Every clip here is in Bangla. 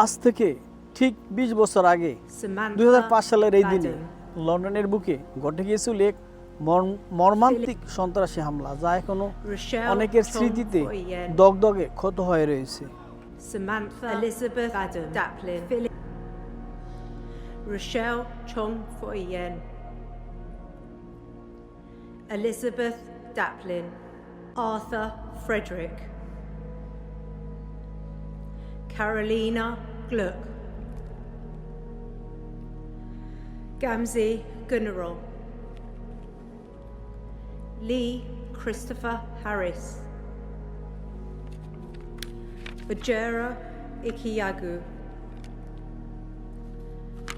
আজ থেকে ঠিক বিশ বছর আগে দুই হাজার পাঁচ সালের এই দিনে লন্ডনের বুকে ঘটে গিয়েছিল এক মর্মান্তিক সন্ত্রাসী হামলা যা এখনও অনেকের স্মৃতিতে দগদগে ক্ষত হয়ে রয়েছে। Elizabeth Daplin, Arthur Frederick. Carolina Gluck, Gamze Gunnerol, Lee Christopher Harris. Bajera Ikiyagu,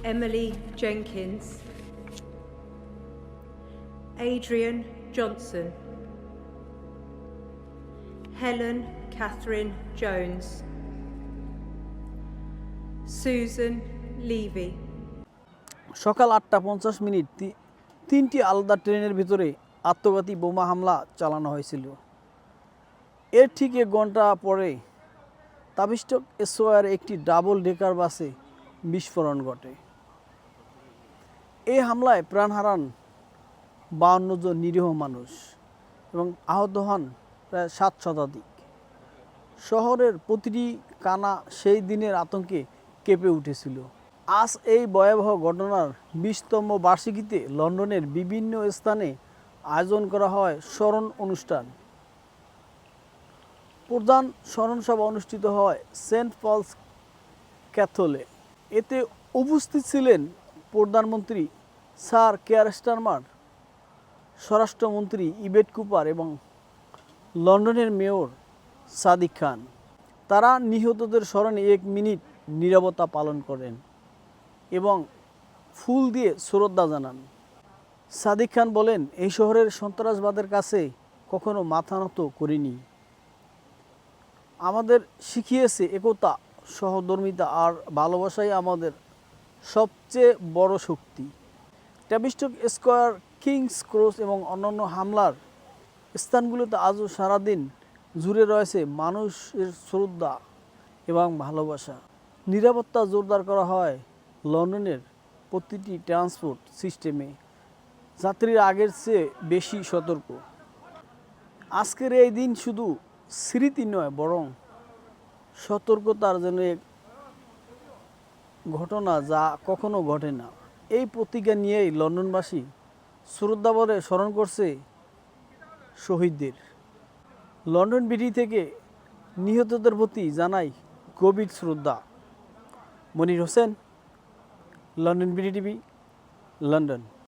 Emily Jenkins, Adrian Johnson, Helen Catherine Jones, Susan Levy. সকাল আটটা পঞ্চাশ মিনিট তিনটি আলাদা ট্রেনের ভিতরে আত্মঘাতী বোমা হামলা চালানো হয়েছিল। এর ঠিক এক ঘণ্টা পরে তাবিষ্টক এসওয়ার একটি ডাবল ডেকার বাসে বিস্ফোরণ ঘটে। এই হামলায় প্রাণ হারান বাউন্ন জন নিরীহ মানুষ এবং আহত হন প্রায় সাত শতাধিক। শহরের প্রতিটি কানা সেই দিনের আতঙ্কে কেঁপে উঠেছিল। আজ এই ভয়াবহ ঘটনার বিশতম বার্ষিকীতে লন্ডনের বিভিন্ন স্থানে আয়োজন করা হয় স্মরণ অনুষ্ঠান। প্রধান স্মরণসভা অনুষ্ঠিত হয় সেন্ট পলস ক্যাথলে। এতে উপস্থিত ছিলেন প্রধানমন্ত্রী স্যার কেয়ার স্টারমার, স্বরাষ্ট্রমন্ত্রী ইবেট কুপার এবং লন্ডনের মেয়র সাদিক খান। তারা নিহতদের স্মরণে এক মিনিট নীরবতা পালন করেন এবং ফুল দিয়ে শ্রদ্ধা জানান। সাদিক খান বলেন, এই শহরের সন্ত্রাসবাদের কাছে কখনো মাথা নত করিনি। আমাদের শিখিয়েছে একতা, সহধর্মিতা আর ভালোবাসাই আমাদের সবচেয়ে বড় শক্তি। ট্যাবিস্টক স্কোয়ার, কিংস ক্রস এবং অন্যান্য হামলার স্থানগুলোতে আজও সারাদিন জুড়ে রয়েছে মানুষের শ্রদ্ধা এবং ভালোবাসা। নিরাপত্তা জোরদার করা হয় লন্ডনের প্রতিটি ট্রান্সপোর্ট সিস্টেমে। যাত্রীর আগের চেয়ে বেশি সতর্ক। আজকের এই দিন শুধু স্মৃতি নয়, বরং সতর্কতার জন্য এক ঘটনা যা কখনো ঘটে না। এই প্রতিজ্ঞা নিয়েই লন্ডনবাসী শ্রদ্ধাভরে স্মরণ করছে শহীদদের। লন্ডন বিডি থেকে নিহতদের প্রতি জানাই গভীর শ্রদ্ধা। Monir Hossain London BD TV London.